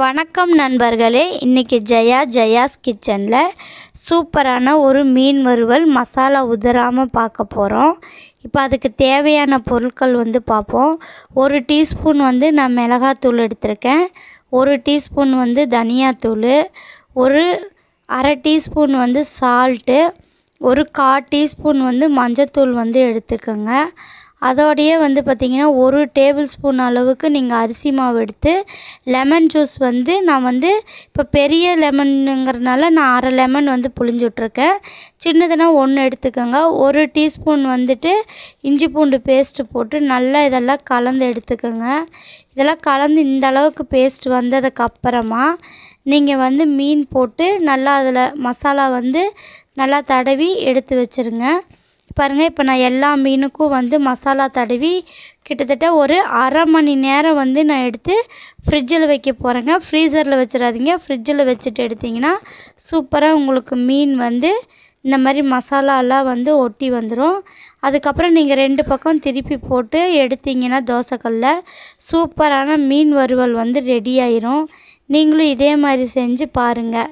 வணக்கம் நண்பர்களே இன்றைக்கி ஜெயா ஜெயாஸ் கிச்சனில் சூப்பரான ஒரு மீன் வறுவல் மசாலா உதறாமல் பார்க்க போகிறோம் இப்போ அதுக்கு தேவையான பொருட்கள் வந்து பார்ப்போம். ஒரு டீஸ்பூன் வந்து நான் மிளகாத்தூள் எடுத்திருக்கேன். ஒரு டீஸ்பூன் வந்து தனியாத்தூள் ஒரு அரை டீஸ்பூன் வந்து சால்ட்டு ஒரு கால் டீஸ்பூன் வந்து மஞ்சத்தூள் வந்து எடுத்துக்கோங்க. அதோடையே வந்து பார்த்திங்கன்னா ஒரு டேபிள் ஸ்பூன் அளவுக்கு நீங்கள் அரிசி மாவு எடுத்து லெமன் ஜூஸ் வந்து நான் வந்து இப்போ பெரிய லெமனுங்கிறனால நான் அரை லெமன் வந்து புழிஞ்சு விட்ருக்கேன் சின்னதுனா ஒன்று எடுத்துக்கோங்க. ஒரு டீஸ்பூன் வந்துட்டு இஞ்சி பூண்டு பேஸ்ட்டு போட்டு நல்லா இதெல்லாம் கலந்து எடுத்துக்கோங்க. இதெல்லாம் கலந்து இந்த அளவுக்கு பேஸ்ட் வந்ததுக்கப்புறமா நீங்கள் வந்து மீன் போட்டு நல்லா அதில் மசாலா வந்து நல்லா தடவி எடுத்து வச்சுருங்க. பாருங்கள் இப்போ நான் எல்லா மீனுக்கும் வந்து மசாலா தடவி கிட்டத்தட்ட ஒரு அரை மணி நேரம் வந்து நான் எடுத்து ஃப்ரிட்ஜில் வைக்க போகிறேங்க ஃப்ரீசரில் வச்சிடாதீங்க. ஃப்ரிட்ஜில் வச்சுட்டு எடுத்திங்கன்னா சூப்பராக உங்களுக்கு மீன் வந்து இந்த மாதிரி மசாலாலாம் வந்து ஒட்டி வந்துடும் அதுக்கப்புறம் நீங்கள் ரெண்டு பக்கம் திருப்பி போட்டு எடுத்தீங்கன்னா தோசைக்கல்லில் சூப்பரான மீன் வறுவல் வந்து ரெடி ஆயிரும். நீங்களும் இதே மாதிரி செஞ்சு பாருங்கள்